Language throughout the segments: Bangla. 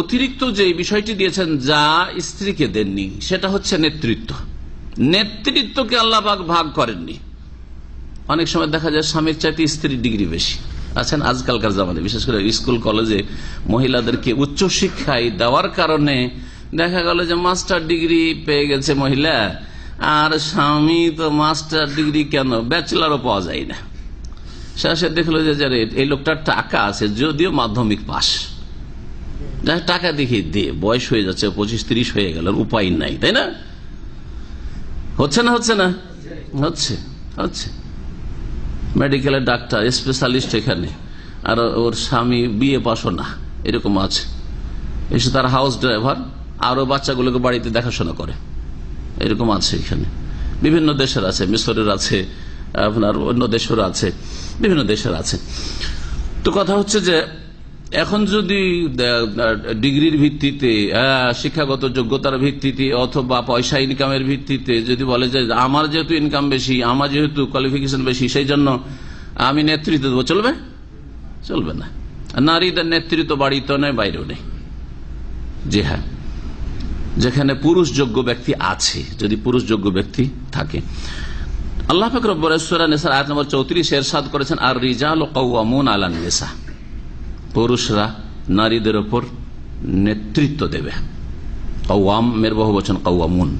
অতিরিক্ত যে বিষয়টি দিয়েছেন যা স্ত্রীকে দেননি, সেটা হচ্ছে নেতৃত্ব। নেতৃত্বকে আল্লাহ ভাগ করেননি। অনেক সময় দেখা যায় স্বামীর চাইতে স্ত্রীর ডিগ্রি বেশি। আছেন আজকালকার জামানে বিশেষ করে স্কুল, কলেজে মহিলাদেরকে উচ্চ শিক্ষায় দেওয়ার কারণে দেখা গেল যে মাস্টার ডিগ্রি পেয়ে গেছে মহিলা, আর স্বামী তো মাস্টার ডিগ্রি কেন? ব্যাচেলারও পাওয়া যায় না। শেষে দেখল যে এই লোকটার টাকা আছে, যদিও মাধ্যমিক যাই টাকা দেখিয়ে দে, বয়স হয়ে যাচ্ছে, পঁচিশ, তিরিশ হয়ে গেল উপায় নাই, তাই না? হচ্ছে না হচ্ছে না? হচ্ছে হচ্ছে। মেডিকেলের ডাক্তার স্পেশালিস্ট এখানে, আর ওর স্বামী বিয়ে পাশও না, এরকম আছে। এসে তার হাউস ড্রাইভার আরও বাচ্চাগুলোকে বাড়িতে দেখাশোনা করে, এরকম আছে এখানে। বিভিন্ন দেশের আছে, মিশরের আছে, আপনার অন্য দেশের আছে, বিভিন্ন দেশের আছে। তো কথা হচ্ছে যে এখন যদি ডিগ্রির ভিত্তিতে শিক্ষাগত যোগ্যতার ভিত্তিতে অথবা পয়সা ইনকামের ভিত্তিতে যদি বলে যে আমার যেহেতু ইনকাম বেশি, আমার যেহেতু কোয়ালিফিকেশন বেশি, সেই জন্য আমি নেতৃত্ব দেবো। চলবে? চলবে না। নারীদের নেতৃত্ব বাড়িতে নেই বাইরেও নেই। জি হ্যাঁ। যেখানে পুরুষ যোগ্য ব্যক্তি আছে, যদি পুরুষ যোগ্য ব্যক্তি থাকে। আল্লাহ ফকরবরেশ্বর আয়াত নম্বর চৌত্রিশ এরশাদ করেছেন আর রিজাল কৌমুন আলান পুরুষরা নারীদের ওপর নেতৃত্ব দেবে। কৌয়াম মের বহু বচন কৌয়ামুন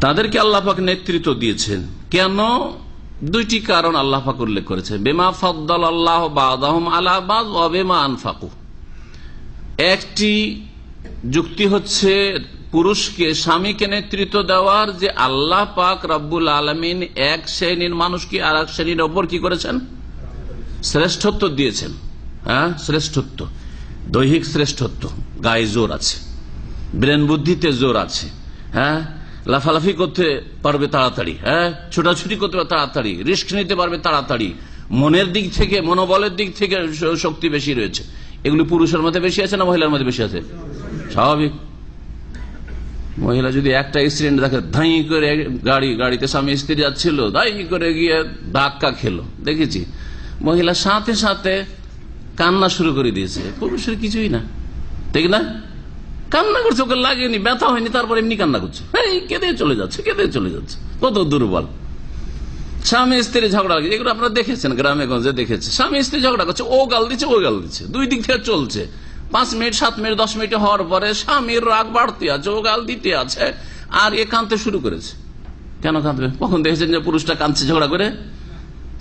তাদেরকে আল্লাহাক নেতৃত্ব দিয়েছেন। কেন? দুইটি কারণ আল্লাহাক উল্লেখ করেছে বেমা ফদ্দল আল্লাহ বাদহম ও বেমা আনফাকু। একটি যুক্তি হচ্ছে পুরুষকে স্বামীকে নেতৃত্ব দেওয়ার যে আল্লাহ পাক রব্বুল আলমিন এক শ্রেণির মানুষকে আর এক শ্রেণির ওপর কি করেছেন? শ্রেষ্ঠত্ব দিয়েছেন। হ্যাঁ? শ্রেষ্ঠত্ব। দৈহিক শ্রেষ্ঠত্ব। গায়ে জোর আছে। ব্রেন বুদ্ধিতে জোর আছে। হ্যাঁ? লাফালাফি করতে পারবে তাড়াতাড়ি। হ্যাঁ? ছোটাছুটি করতে পারবে তাড়াতাড়ি। রিস্ক নিতে পারবে তাড়াতাড়ি। মনের দিক থেকে, মনোবলের দিক থেকে শক্তি বেশি রয়েছে। এগুলি পুরুষের মধ্যে বেশি আছে না মহিলার মধ্যে বেশি আছে? স্বাভাবিক। মহিলা যদি একটা অ্যাক্সিডেন্ট দেখে, ধাই করে গাড়ি, গাড়িতে স্বামী স্ত্রী যাচ্ছিল, ধাই করে গিয়ে ধাক্কা খেলো। দেখেছি। মহিলা সাথে সাথে কান্না শুরু করে দিয়েছে। পুরুষের কিছুই না। ঠিক না? কান্না করছে, ওকে লাগেনি, ব্যথা হয়নি, তারপর এমনি কান্না করছে। এই কেঁদে চলে যাচ্ছে, কেঁদে চলে যাচ্ছে। কত দুর্বল। স্বামী স্ত্রী ঝগড়া লাগে, এগুলো আপনারা দেখেছেন, গ্রামে গঞ্জে দেখেছে স্বামী স্ত্রী ঝগড়া করছে, ও গাল দিচ্ছে, ও গাল দিচ্ছে। দুই দিক থেকে চলছে। পাঁচ মিনিট, সাত মিনিট, দশ মিনিট হওয়ার পরে স্বামীর রাগ বাড়তে আছে, ও গাল দিতে আছে, আর এ কাঁদতে শুরু করেছে। কেন কাঁদবে? কখন দেখেছেন যে পুরুষটা কাঁদছে ঝগড়া করে?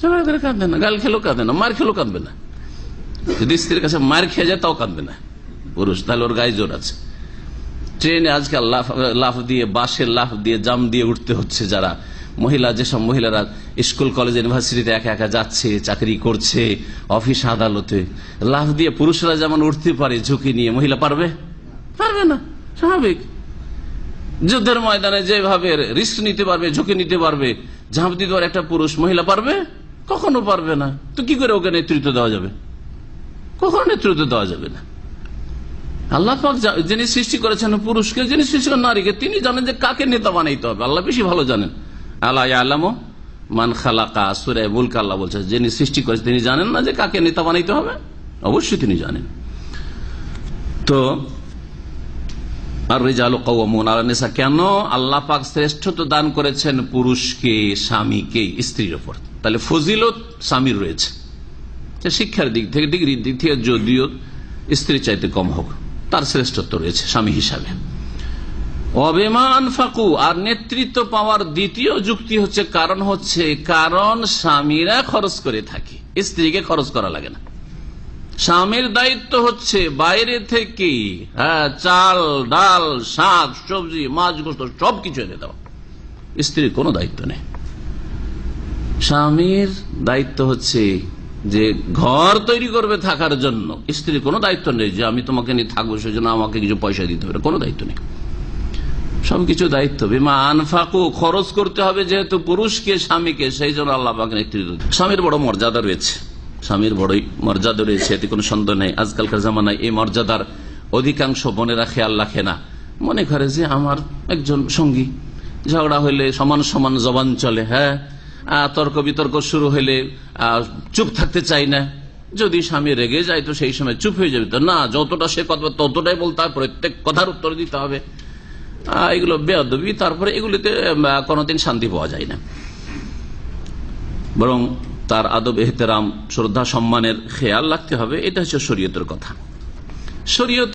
ঝগড়া করে কাঁদবে না, গাল খেলো কাঁদবে না, মার খেলো কাঁদবে না। যদি স্ত্রীর কাছে মার খেয়ে যায়, তাও কাঁদবে না। পুরুষ, তাহলে ওর গায়ে জোর আছে। ট্রেনে আজকাল লাফ লাফ দিয়ে বাসের লাফ দিয়ে, জাম দিয়ে উঠতে হচ্ছে যারা। মহিলা, যেসব মহিলারা স্কুল, কলেজ, ইউনিভার্সিটিতে একা একা যাচ্ছে, চাকরি করছে, অফিস আদালতে, লাফ দিয়ে পুরুষরা যেমন উঠতে পারে, ঝুঁকি নিয়ে, মহিলা পারবে? পারবে না, স্বাভাবিক। যুদ্ধের ময়দানে যেভাবে রিস্ক নিতে পারবে, ঝুঁকি নিতে পারবে, ঝাঁপ দিতে পারে একটা পুরুষ, মহিলা পারবে? কখনো পারবে না। তো কি করে ওকে নেতৃত্ব দেওয়া যাবে? কখনো নেতৃত্ব দেওয়া যাবে না। আল্লাহ পাক যিনি সৃষ্টি করেছেন পুরুষকে, যিনি সৃষ্টি করেন নারীকে, তিনি জানেন যে কাকে নেতা বানাইতে হবে। আল্লাহ বেশি ভালো জানেন। আল্লাহ আলামো মান খালাকা, সুরে বুলক আল্লাহ বলছে, যিনি সৃষ্টি করেছেন তিনি জানেন না যে কাকে নেতা বানাইতে হবে? অবশ্যই তিনি জানেন। তো আর কেন আল্লাহ পাক শ্রেষ্ঠত্ব দান করেছেন পুরুষকে, স্বামীকে, স্ত্রীর ওপর? তাহলে ফজিলত স্বামীর রয়েছে। শিক্ষার দিক থেকে, ডিগ্রির দিক থেকে যদিও স্ত্রী চাইতে কম হোক, তার শ্রেষ্ঠত্ব রয়েছে স্বামী হিসাবে। অবেমান ফাকু, আর নেতৃত্ব পাওয়ার দ্বিতীয় যুক্তি হচ্ছে, কারণ হচ্ছে, কারণ স্বামীরা খরচ করে থাকে, স্ত্রীকে খরচ করা লাগে না। স্বামীর দায়িত্ব হচ্ছে বাইরে থেকে হ্যাঁ চাল, ডাল, শাক, সবজি, মাছ, গোস্ত, সবকিছু এনে দেওয়া। স্ত্রীর কোনো দায়িত্ব নেই। স্বামীর দায়িত্ব হচ্ছে যে ঘর তৈরি করবে থাকার জন্য। স্ত্রীর কোনো দায়িত্ব নেই যে আমি তোমাকে নিয়ে থাকব, সেজন্য আমাকে কিছু পয়সা দিতে হবে। কোনো দায়িত্ব নেই। সবকিছু দায়িত্ব। বিমা আনফাকু, খরচ করতে হবে যেহেতু পুরুষকে, স্বামীকে, সেই জন্য আল্লাহ নেতৃত্ব স্বামীর বড় মর্যাদা রয়েছে। স্বামীর বড়ই মর্যাদা রয়েছে, এতে কোনো সন্দেহ নেই। আজকালকার জামানায় এই মর্যাদার অধিকাংশ বোনেরা খেয়াল রাখে না। মনে করে যে আমার একজন সঙ্গী, ঝগড়া হইলে সমান সমান জবান চলে হ্যাঁ? তর্ক বিতর্ক শুরু হলে চুপ থাকতে চাই না। যদি স্বামী রেগে যায় তো সেই সময় চুপ হয়ে যাবে তো। না, যতটা সে কথা ততটাই বলতে হবে প্রত্যেক কথার উত্তর দিতে হবে। এগুলো বেয়াদবি, তারপরে এগুলিতে কোনোদিন শান্তি পাওয়া যায় না। বরং তার আদব, এহতেরাম, শ্রদ্ধা, সম্মানের খেয়াল রাখতে হবে। এটা হচ্ছে শরীয়তের কথা। শরীয়ত